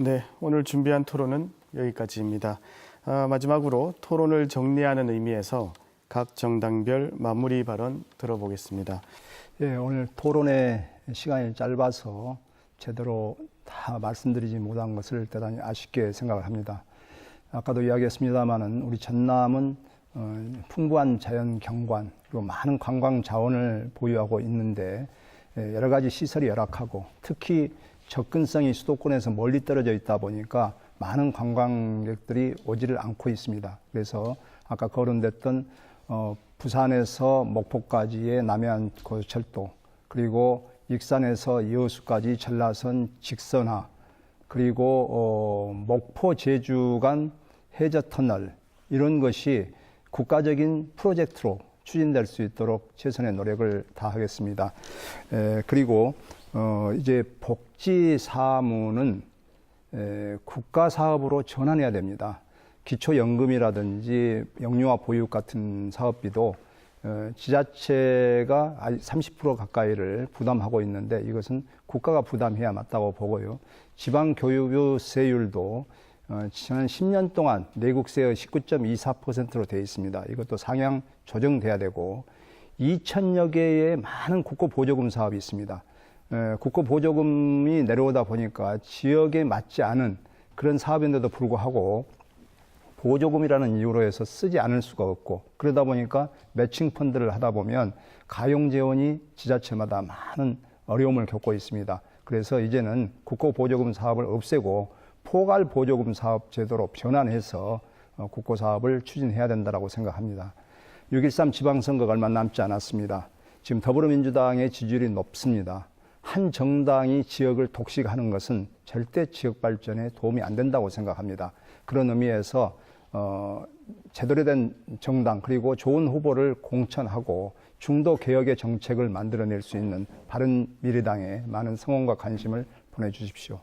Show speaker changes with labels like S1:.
S1: 네, 오늘 준비한 토론은 여기까지입니다. 아, 마지막으로 토론을 정리하는 의미에서 각 정당별 마무리 발언 들어보겠습니다.
S2: 예, 오늘 토론의 시간이 짧아서 제대로 다 말씀드리지 못한 것을 대단히 아쉽게 생각을 합니다. 아까도 이야기했습니다마는 우리 전남은 어, 풍부한 자연 경관 그리고 많은 관광 자원을 보유하고 있는데 예, 여러 가지 시설이 열악하고 특히 접근성이 수도권에서 멀리 떨어져 있다 보니까 많은 관광객들이 오지를 않고 있습니다. 그래서 아까 거론됐던 어, 부산에서 목포까지의 남해안 고속철도 그리고 익산에서 여수까지 전라선 직선화 그리고 어, 목포 제주 간 해저 터널 이런 것이 국가적인 프로젝트로 추진될 수 있도록 최선의 노력을 다하겠습니다. 에, 그리고 어, 이제 복지 사무는 에, 국가 사업으로 전환해야 됩니다. 기초연금이라든지 영유아 보육 같은 사업비도 어, 지자체가 30% 가까이를 부담하고 있는데 이것은 국가가 부담해야 맞다고 보고요. 지방 교육세율도 어, 지난 10년 동안 내국세의 19.24%로 되어 있습니다. 이것도 상향 조정돼야 되고 2천여 개의 많은 국고 보조금 사업이 있습니다. 에, 국고 보조금이 내려오다 보니까 지역에 맞지 않은 그런 사업인데도 불구하고 보조금이라는 이유로 해서 쓰지 않을 수가 없고 그러다 보니까 매칭 펀드를 하다 보면 가용 재원이 지자체마다 많은 어려움을 겪고 있습니다. 그래서 이제는 국고 보조금 사업을 없애고 포괄 보조금 사업 제도로 변환해서 어, 국고 사업을 추진해야 된다고 생각합니다. 6.13 지방선거가 얼마 남지 않았습니다. 지금 더불어민주당의 지지율이 높습니다. 한 정당이 지역을 독식하는 것은 절대 지역 발전에 도움이 안 된다고 생각합니다. 그런 의미에서 어, 제대로 된 정당 그리고 좋은 후보를 공천하고 중도 개혁의 정책을 만들어낼 수 있는 바른 미래당에 많은 성원과 관심을 보내주십시오.